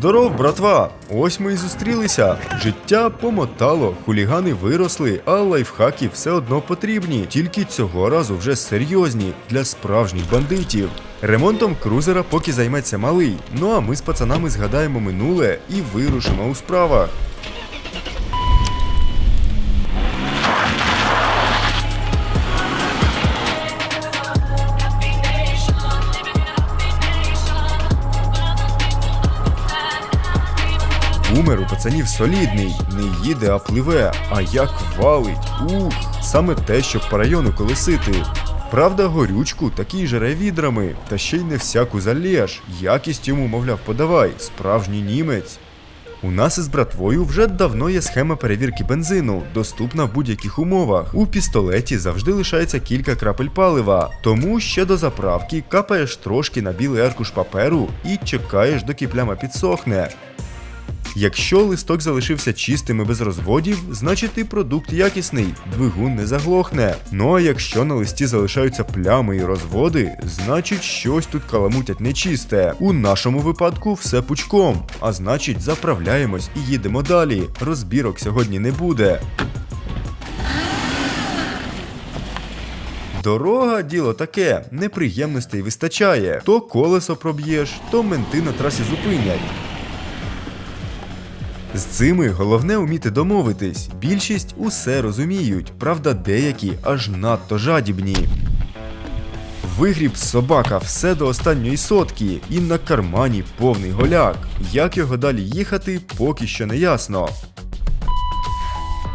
Здоров, братва! Ось ми і зустрілися. Життя помотало, хулігани виросли, а лайфхаки все одно потрібні. Тільки цього разу вже серйозні для справжніх бандитів. Ремонтом крузера поки займеться малий. Ну а ми з пацанами згадаємо минуле і вирушимо у справах. Пацанів солідний, не їде, а пливе. А як валить. Ух, саме те, щоб по району колесити. Правда, горючку такий жере відрами, та ще й не всяку залєш. Якість йому, мовляв, подавай, справжній німець. У нас із братвою вже давно є схема перевірки бензину, доступна в будь-яких умовах. У пістолеті завжди лишається кілька крапель палива, тому ще до заправки капаєш трошки на білий аркуш паперу і чекаєш, доки пляма підсохне. Якщо листок залишився чистим і без розводів, значить і продукт якісний, двигун не заглохне. Ну а якщо на листі залишаються плями і розводи, значить щось тут каламутять нечисте. У нашому випадку все пучком, а значить заправляємось і їдемо далі. Розбірок сьогодні не буде. Дорога діло таке, неприємностей вистачає. То колесо проб'єш, то менти на трасі зупинять. З цими головне вміти домовитись. Більшість усе розуміють, правда, деякі аж надто жадібні. Вигріб собака все до останньої сотки, і на кармані повний голяк. Як його далі їхати, поки що не ясно.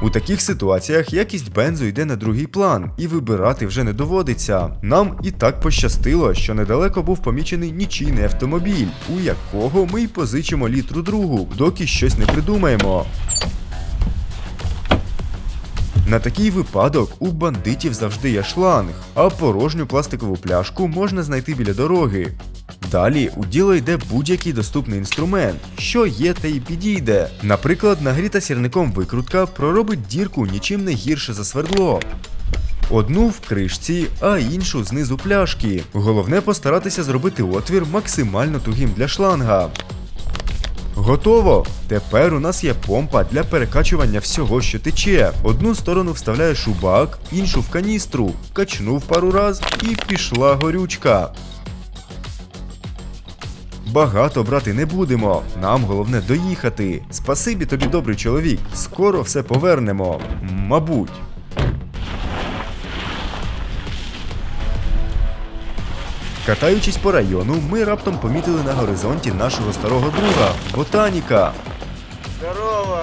У таких ситуаціях якість бензу йде на другий план, і вибирати вже не доводиться. Нам і так пощастило, що недалеко був помічений нічийний автомобіль, у якого ми й позичимо літру другу, доки щось не придумаємо. На такий випадок у бандитів завжди є шланг, а порожню пластикову пляшку можна знайти біля дороги. Далі у діло йде будь-який доступний інструмент, що є та й підійде. Наприклад, нагріта сірником викрутка проробить дірку нічим не гірше за свердло. Одну в кришці, а іншу знизу пляшки. Головне постаратися зробити отвір максимально тугим для шланга. Готово! Тепер у нас є помпа для перекачування всього, що тече. Одну сторону вставляєш у бак, іншу в каністру, качнув пару раз і пішла горючка. Багато брати не будемо. Нам головне доїхати. Спасибі тобі, добрий чоловік. Скоро все повернемо. Мабуть. Катаючись по району, ми раптом помітили на горизонті нашого старого друга Ботаніка. Здорово!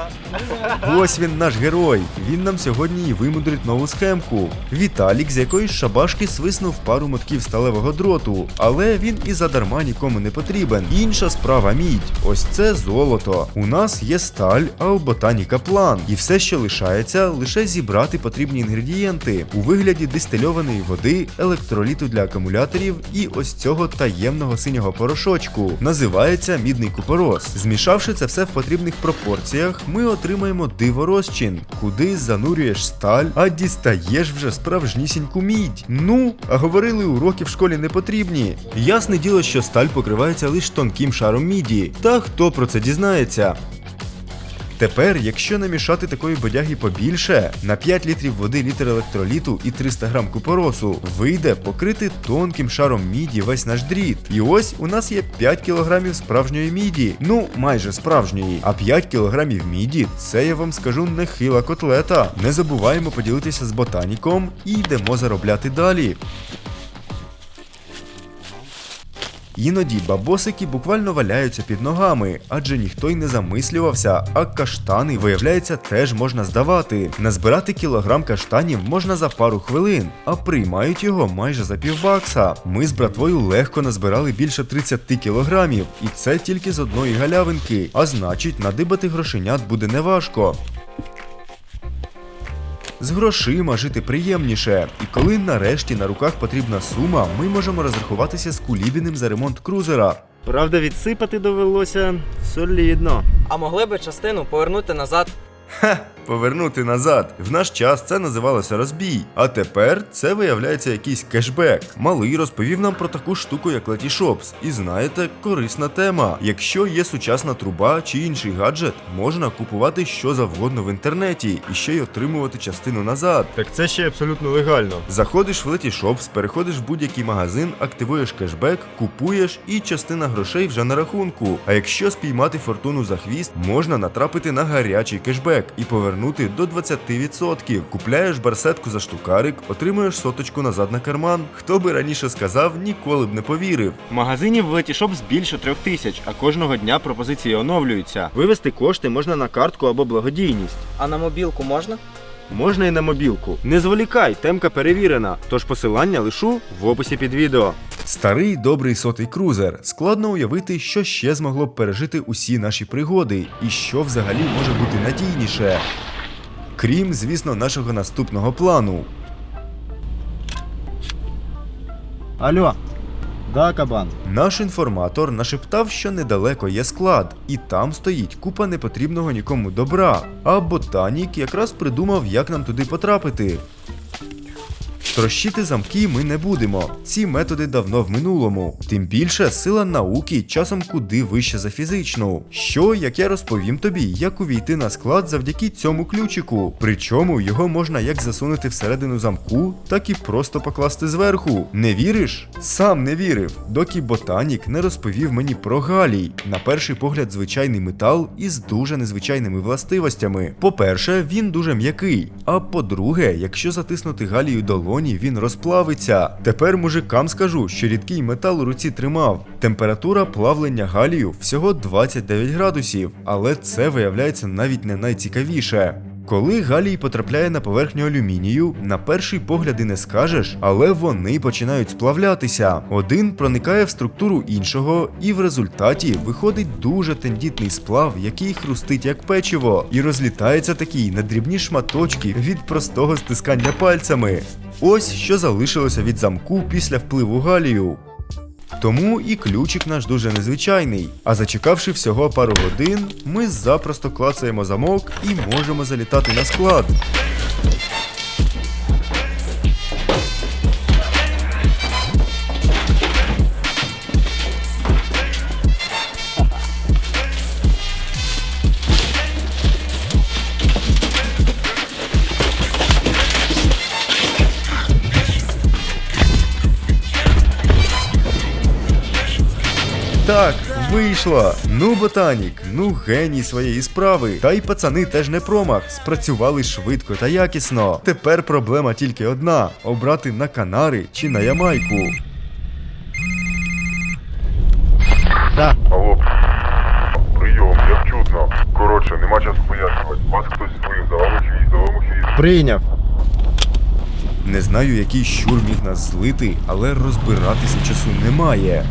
Ось він наш герой. Він нам сьогодні і вимудрить нову схемку. Віталік з якоїсь шабашки свиснув пару мотків сталевого дроту, але він і задарма нікому не потрібен. Інша справа мідь. Ось це золото. У нас є сталь, а у ботаніка план. І все, що лишається, лише зібрати потрібні інгредієнти у вигляді дистильованої води, електроліту для акумуляторів і ось цього таємного синього порошочку. Називається мідний купорос. Змішавши це все в потрібних пропорціях, ми отримаємо диворозчин, куди занурюєш сталь, а дістаєш вже справжнісіньку мідь. Ну, а говорили, уроки в школі не потрібні. Ясне діло, що сталь покривається лише тонким шаром міді. Та хто про це дізнається? Тепер, якщо намішати такої бодяги побільше, на 5 літрів води літр електроліту і 300 грам купоросу, вийде покрити тонким шаром міді весь наш дріт. І ось у нас є 5 кілограмів справжньої міді. Ну, майже справжньої. А 5 кілограмів міді це я вам скажу нехила котлета. Не забуваємо поділитися з ботаніком і йдемо заробляти далі. Іноді бабосики буквально валяються під ногами, адже ніхто й не замислювався, а каштани, виявляється, теж можна здавати. Назбирати кілограм каштанів можна за пару хвилин, а приймають його майже за півбакса. Ми з братвою легко назбирали більше 30 кілограмів, і це тільки з одної галявинки. А значить, надибати грошенят буде неважко. З грошима жити приємніше, і коли нарешті на руках потрібна сума, ми можемо розрахуватися з Кулібіним за ремонт крузера. Правда, відсипати довелося солідно. А могли би частину повернути назад. Ха, повернути назад. В наш час це називалося розбій. А тепер це виявляється якийсь кешбек. Малий розповів нам про таку штуку, як Letyshops. І знаєте, корисна тема. Якщо є сучасна труба чи інший гаджет, можна купувати що завгодно в інтернеті і ще й отримувати частину назад. Так це ще абсолютно легально. Заходиш в Letyshops, переходиш в будь-який магазин, активуєш кешбек, купуєш і частина грошей вже на рахунку. А якщо спіймати фортуну за хвіст, можна натрапити на гарячий кешбек і повернути до 20%. Купляєш барсетку за штукарик, отримуєш соточку назад на карман. Хто би раніше сказав, ніколи б не повірив. Магазинів в Letyshops більше трьох тисяч, а кожного дня пропозиції оновлюються. Вивести кошти можна на картку або благодійність. А на мобілку можна? Можна і на мобілку. Не зволікай, темка перевірена. Тож посилання лишу в описі під відео. Старий добрий сотий крузер. Складно уявити, що ще змогло б пережити усі наші пригоди, і що взагалі може бути надійніше. Крім, звісно, нашого наступного плану. Алло, да, кабан. Наш інформатор нашептав, що недалеко є склад, і там стоїть купа непотрібного нікому добра. А ботанік якраз придумав, як нам туди потрапити. Трощити замки ми не будемо. Ці методи давно в минулому. Тим більше сила науки часом куди вище за фізичну. Що, як я розповім тобі, як увійти на склад завдяки цьому ключику. Причому його можна як засунути всередину замку, так і просто покласти зверху. Не віриш? Сам не вірив, доки ботанік не розповів мені про галій. На перший погляд, звичайний метал із дуже незвичайними властивостями. По-перше, він дуже м'який. А по-друге, якщо затиснути галію долоні, він розплавиться. Тепер мужикам скажу, що рідкий метал у руці тримав. Температура плавлення галію всього 29 градусів, але це виявляється навіть не найцікавіше. Коли галій потрапляє на поверхню алюмінію, на перший погляд і не скажеш, але вони починають сплавлятися. Один проникає в структуру іншого, і в результаті виходить дуже тендітний сплав, який хрустить як печиво, і розлітається такий на дрібні шматочки від простого стискання пальцями. Ось що залишилося від замку після впливу галію. Тому і ключик наш дуже незвичайний. А зачекавши всього пару годин, ми запросто клацаємо замок і можемо залітати на склад. Так, вийшло. Ну, ботанік, ну геній своєї справи. Та й пацани теж не промах. Спрацювали швидко та якісно. Тепер проблема тільки одна: обрати на Канари чи на Ямайку. Да. Алло. Прийом, як чутно. Коротше, нема часу пояснювати. Вас хтось збив, завалив хвіст, завалив хвіст. Прийняв. Не знаю, який щур міг нас злити, але розбиратися часу немає.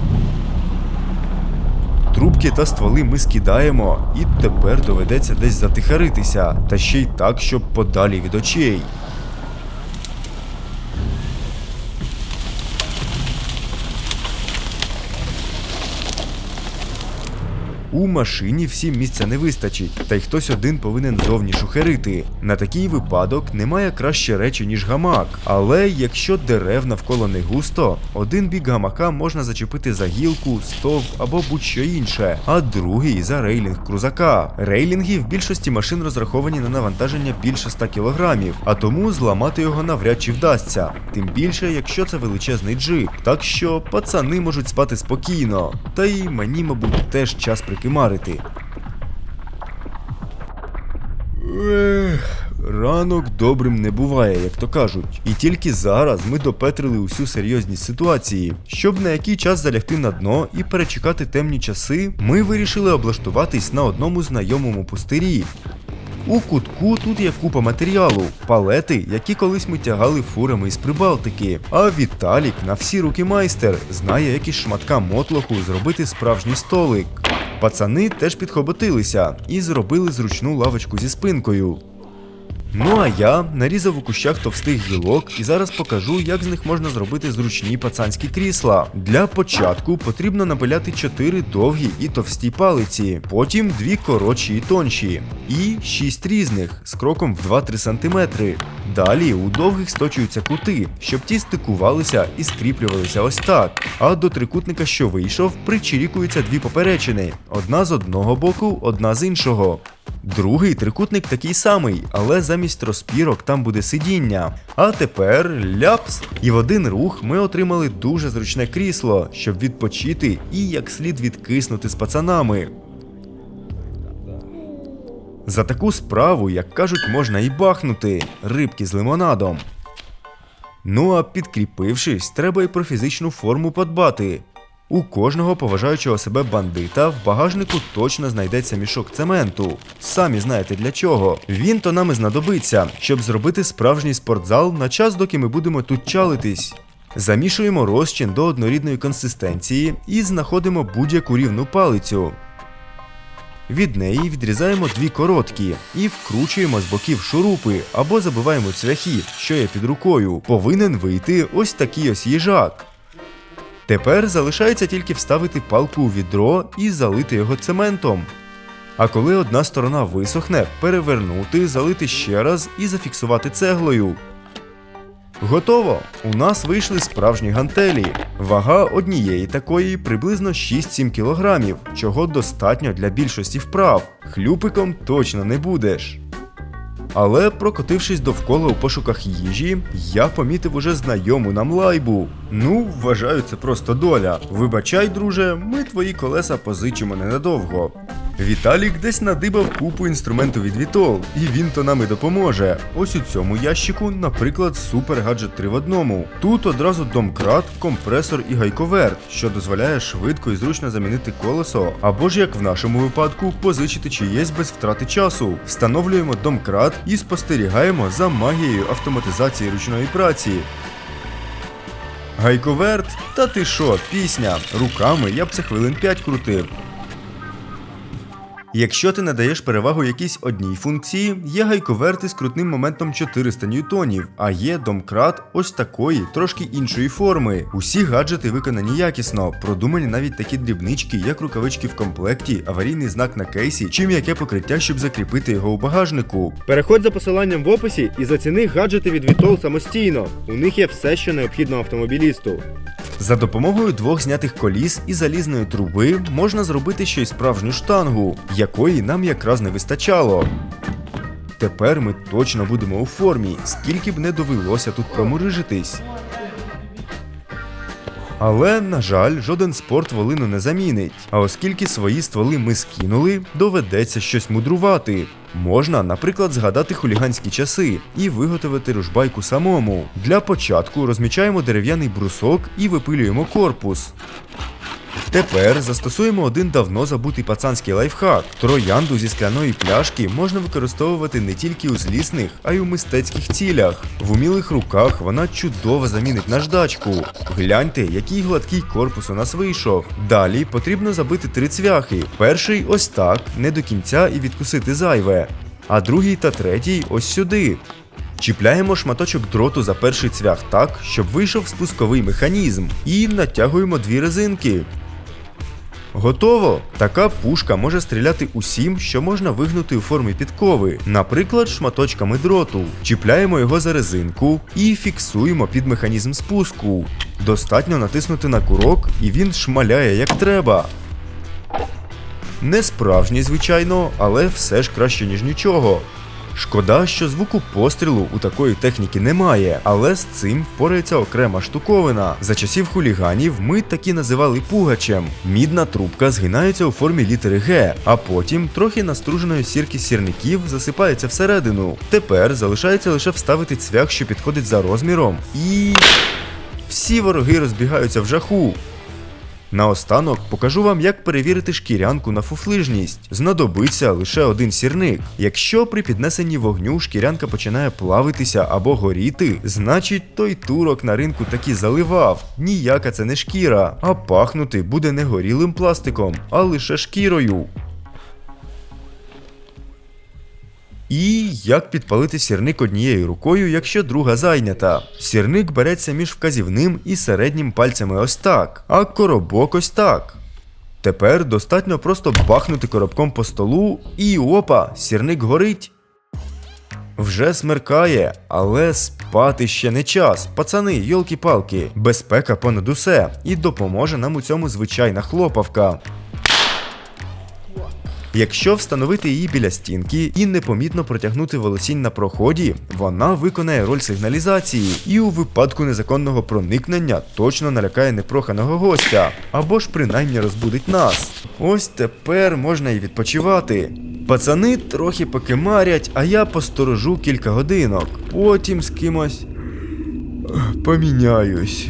Трубки та стволи ми скидаємо, і тепер доведеться десь затихаритися, та ще й так, щоб подалі від очей. У машині всім місця не вистачить, та й хтось один повинен зовні шухерити. На такий випадок немає краще речі, ніж гамак. Але якщо дерев навколо не густо, один бік гамака можна зачепити за гілку, стовп або будь-що інше, а другий за рейлінг крузака. Рейлінги в більшості машин розраховані на навантаження більше 100 кг, а тому зламати його навряд чи вдасться. Тим більше, якщо це величезний джип. Так що пацани можуть спати спокійно. Та й мені, мабуть, теж час прикимарити. Ех, ранок добрим не буває, як то кажуть. І тільки зараз ми допетрили усю серйозність ситуації. Щоб на який час залягти на дно і перечекати темні часи, ми вирішили облаштуватись на одному знайомому пустирі. У кутку тут є купа матеріалу, палети, які колись ми тягали фурами із Прибалтики. А Віталік на всі руки майстер знає, як із шматка мотлоху зробити справжній столик. Пацани теж підхоботилися і зробили зручну лавочку зі спинкою. Ну а я нарізав у кущах товстих гілок і зараз покажу, як з них можна зробити зручні пацанські крісла. Для початку потрібно напиляти 4 довгі і товсті палиці, потім 2 коротші і тонші, і 6 різних з кроком в 2-3 см. Далі у довгих сточуються кути, щоб ті стикувалися і скріплювалися ось так. А до трикутника, що вийшов, причірікуються дві поперечини: одна з одного боку, одна з іншого. Другий трикутник такий самий, але замість розпірок там буде сидіння. А тепер ляпс. І в один рух ми отримали дуже зручне крісло, щоб відпочити і як слід відкиснути з пацанами. За таку справу, як кажуть, можна і бахнути рибки з лимонадом. Ну а підкріпившись, треба і про фізичну форму подбати. У кожного поважаючого себе бандита в багажнику точно знайдеться мішок цементу. Самі знаєте для чого. Він то нам знадобиться, щоб зробити справжній спортзал на час, доки ми будемо тут чалитись. Замішуємо розчин до однорідної консистенції і знаходимо будь-яку рівну палицю. Від неї відрізаємо дві короткі і вкручуємо з боків шурупи або забиваємо цвяхи, що є під рукою. Повинен вийти ось такий ось їжак. Тепер залишається тільки вставити палку у відро і залити його цементом. А коли одна сторона висохне, перевернути, залити ще раз і зафіксувати цеглою. Готово! У нас вийшли справжні гантелі. Вага однієї такої приблизно 6-7 кг, чого достатньо для більшості вправ. Хлюпиком точно не будеш. Але прокотившись довкола у пошуках їжі, я помітив уже знайому нам лайбу. Ну, вважаю, це просто доля. Вибачай, друже, ми твої колеса позичимо ненадовго. Віталік десь надибав купу інструменту від Вітол, і він то нам і допоможе. Ось у цьому ящику, наприклад, супер гаджет 3 в одному. Тут одразу домкрат, компресор і гайковерт, що дозволяє швидко і зручно замінити колесо, або ж як в нашому випадку, позичити чиєсь без втрати часу. Встановлюємо домкрат і спостерігаємо за магією автоматизації ручної праці. Гайковерт? Та ти що, пісня? Руками я б це хвилин 5 крутив. Якщо ти надаєш перевагу якійсь одній функції, є гайковерти з крутним моментом 400 ньютонів, а є домкрат ось такої, трошки іншої форми. Усі гаджети виконані якісно, продумані навіть такі дрібнички, як рукавички в комплекті, аварійний знак на кейсі, чи м'яке покриття, щоб закріпити його у багажнику. Переходь за посиланням в описі і заціни гаджети від Вітол самостійно. У них є все, що необхідно автомобілісту. За допомогою двох знятих коліс і залізної труби можна зробити ще й справжню штангу, якої нам якраз не вистачало. Тепер ми точно будемо у формі, скільки б не довелося тут промурижитись. Але, на жаль, жоден спорт волину не замінить. А оскільки свої стволи ми скинули, доведеться щось мудрувати. Можна, наприклад, згадати хуліганські часи і виготовити ружбайку самому. Для початку розмічаємо дерев'яний брусок і випилюємо корпус. Тепер застосуємо один давно забутий пацанський лайфхак. Троянду зі скляної пляшки можна використовувати не тільки у злісних, а й у мистецьких цілях. В умілих руках вона чудово замінить наждачку. Гляньте, який гладкий корпус у нас вийшов. Далі потрібно забити три цвяхи. Перший ось так, не до кінця і відкусити зайве. А другий та третій ось сюди. Чіпляємо шматочок дроту за перший цвях так, щоб вийшов спусковий механізм, і натягуємо дві резинки. Готово! Така пушка може стріляти усім, що можна вигнути у формі підкови, наприклад, шматочками дроту. Чіпляємо його за резинку і фіксуємо під механізм спуску. Достатньо натиснути на курок, і він шмаляє як треба. Не справжній, звичайно, але все ж краще, ніж нічого. Шкода, що звуку пострілу у такої техніки немає, але з цим впорається окрема штуковина. За часів хуліганів ми такі називали пугачем. Мідна трубка згинається у формі літери Г, а потім трохи наструженої сірки сірників засипається всередину. Тепер залишається лише вставити цвях, що підходить за розміром, і. Всі вороги розбігаються в жаху. Наостанок покажу вам, як перевірити шкірянку на фуфлижність. Знадобиться лише один сірник. Якщо при піднесенні вогню шкірянка починає плавитися або горіти, значить той турок на ринку таки заливав. Ніяка це не шкіра, а пахнути буде не горілим пластиком, а лише шкірою. І як підпалити сірник однією рукою, якщо друга зайнята. Сірник береться між вказівним і середнім пальцями ось так, а коробок ось так. Тепер достатньо просто бахнути коробком по столу, і опа, сірник горить. Вже смеркає, але спати ще не час. Пацани, йолки-палки, безпека понад усе. І допоможе нам у цьому звичайна хлопавка. Якщо встановити її біля стінки і непомітно протягнути волосінь на проході, вона виконає роль сигналізації і у випадку незаконного проникнення точно налякає непроханого гостя, або ж принаймні розбудить нас. Ось тепер можна і відпочивати. Пацани трохи покимарять, а я посторожу кілька годинок. Потім з кимось поміняюсь.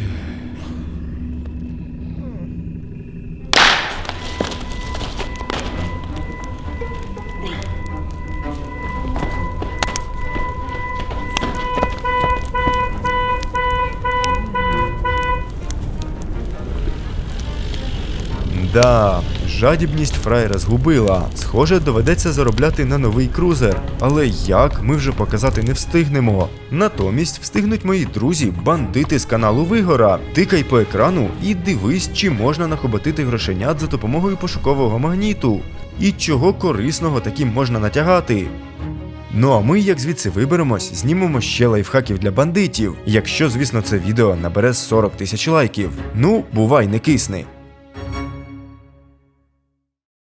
Да, жадібність фраєра згубила. Схоже, доведеться заробляти на новий крузер. Але як ми вже показати не встигнемо. Натомість встигнуть мої друзі, бандити з каналу Вигора. Тикай по екрану і дивись, чи можна нахоботити грошенят за допомогою пошукового магніту. І чого корисного таким можна натягати. Ну а ми, як звідси виберемось, знімемо ще лайфхаків для бандитів, якщо, звісно, це відео набере 40 тисяч лайків. Ну, бувай, не кисни.